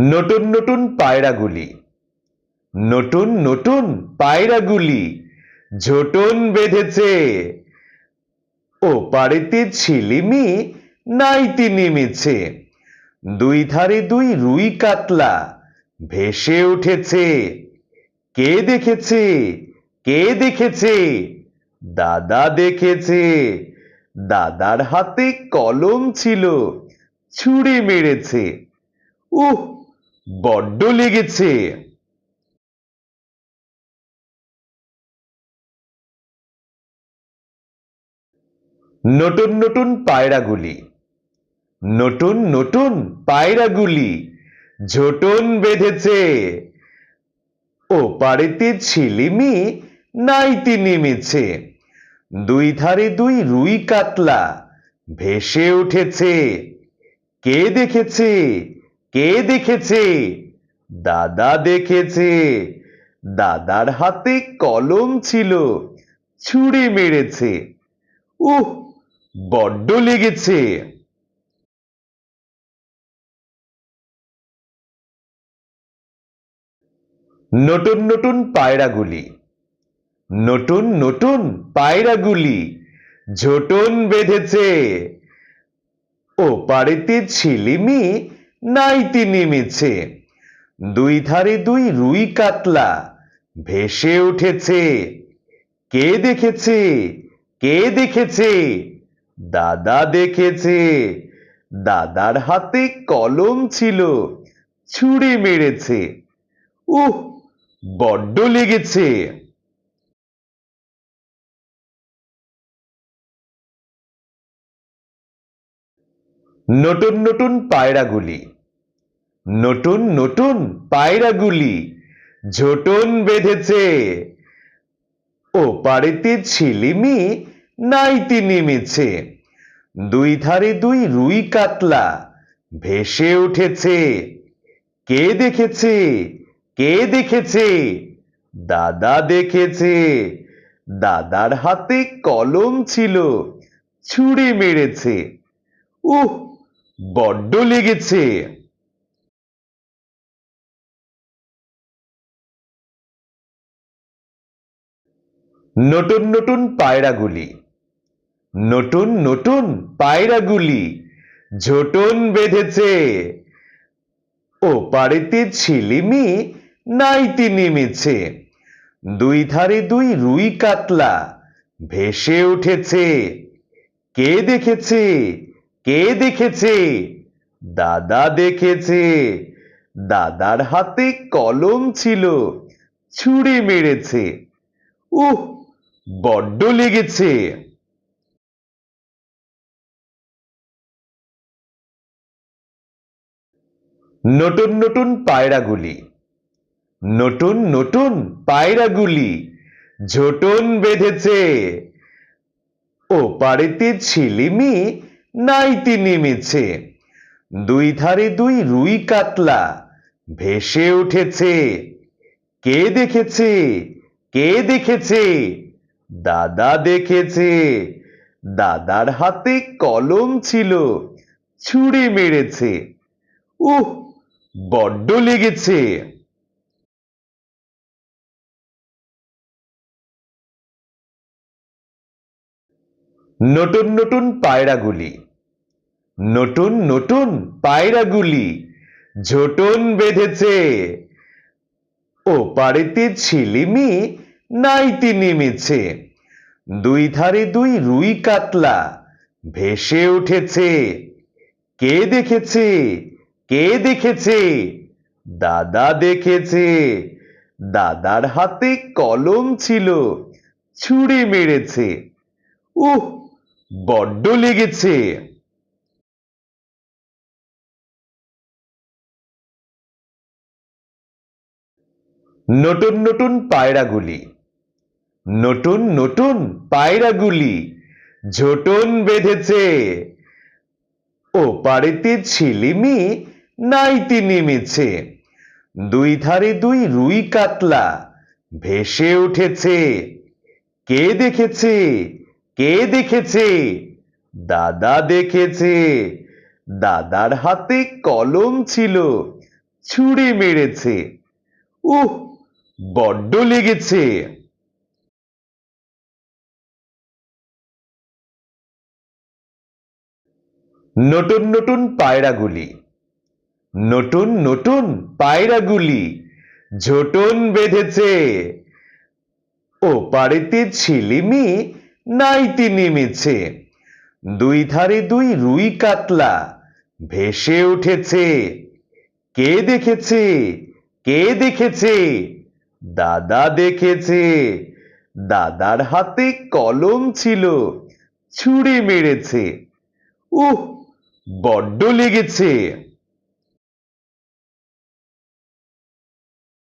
নতুন নতুন পায়রাগুলি। নতুন নতুন পায়রাগুলি ঝোটন বেঁধেছে। ও পাড়েতে ছিলিমি, নাইতে নেমেছে। দুই ধারে দুই রুই কাতলা ভেসে উঠেছে। কে দেখেছে? কে দেখেছে? দাদা দেখেছে। দাদার হাতে কলম ছিল, ছুঁড়ে মেরেছে। উহ বড্ড লেগেছে। নতুন নতুন পায়রাগুলি নতুন নতুন পায়রাগুলি ঝোটন বেঁধেছে। ও পাড়েতে ছিলিমি নাইতি নেমেছে দুই ধারে দুই রুই কাতলা, ভেসে উঠেছে। কে দেখেছে? কে দেখেছে? দাদা দেখেছে। দাদার হাতে কলম ছিল, ছুঁড়ে মেরেছে। উহ, বড্ড লেগেছে। নতুন নতুন পায়রাগুলি। নতুন নতুন পায়রাগুলি ঝোটন বেঁধেছে। ও পাড়েতে ছিলিমি নাইতে নেমেছে। দুই ধারে দুই রুই কাতলা ভেসে উঠেছে। কে দেখেছে? কে দেখেছে? দাদা দেখেছে। দাদার হাতে কলম ছিল, ছুঁড়ে মেরেছে। উহ, বড্ড লেগেছে। নতুন নতুন পায়রাগুলি। নতুন নতুন পায়রাগুলি। ঝোটন বেঁধেছে। ও পাড়েতে ছিলিমি নাইতি নেমেছে। দুই ধারে দুই রুই কাতলা ভেসে উঠেছে। কে দেখেছে? কে দেখেছে? দাদা দেখেছে। দাদার হাতে কলম ছিল, ছুঁড়ে মেরেছে। উহ বড্ড লেগেছে। নতুন নতুন পায়রাগুলি নতুন নতুন পায়রাগুলি ঝোটন বেঁধেছে। ও পাড়েতে ছিলিমি নাইতে নেমেছে। দুই ধারে দুই রুই কাতলা ভেসে উঠেছে। কে দেখেছে? কে দেখেছে? দাদা দেখেছে। দাদার হাতে কলম ছিল, ছুঁড়ে মেরেছে। উহ, বড্ড লেগেছে। নতুন নতুন পায়রাগুলি। নতুন নতুন পায়রাগুলি ঝোটন বেঁধেছে। ও পাড়েতে ছিলিমি নাইতে নেমেছে। দুই ধারে দুই রুই কাতলা ভেসে উঠেছে। কে দেখেছে? কে দেখেছে? দাদা দেখেছে। দাদার হাতে কলম ছিল, ছুঁড়ে মেরেছে। উহ, বড্ড লেগেছে। নতুন নতুন পায়রাগুলি নতুন নতুন পায়রাগুলি ঝোটন বেঁধেছে। ও পাড়েতে ছিলিমি নাইতি নেমেছে। দুই ধারে দুই রুই কাতলা ভেসে উঠেছে। কে দেখেছে? কে দেখেছে? দাদা দেখেছে। দাদার হাতে কলম ছিল, ছুঁড়ে মেরেছে। উহ বড্ড লেগেছে নতুন নতুন পায়রাগুলি, নতুন নতুন পায়রাগুলি ঝোটন বেঁধেছে। ও পাড়েতে ছিলিমি নাইতে নেমেছে। দুই ধারে দুই রুই কাতলা ভেসে উঠেছে। কে দেখেছে? কে দেখেছে? দাদা দেখেছে। দাদার হাতে কলম ছিল, ছুঁড়ে মেরেছে। উহ, বড্ড লেগেছে। নতুন নতুন পায়রাগুলি। নতুন নতুন পায়রাগুলি ঝোটন বেঁধেছে। ও পারেতে ছিলিমি নাইতে নেমেছে। দুই ধারে দুই রুই কাতলা, ভেসে উঠেছে। কে দেখেছে? কে দেখেছে? দাদা দেখেছে। দাদার হাতে কলম ছিল, ছুঁড়ে মেরেছে। উহ, বড্ড লেগেছে।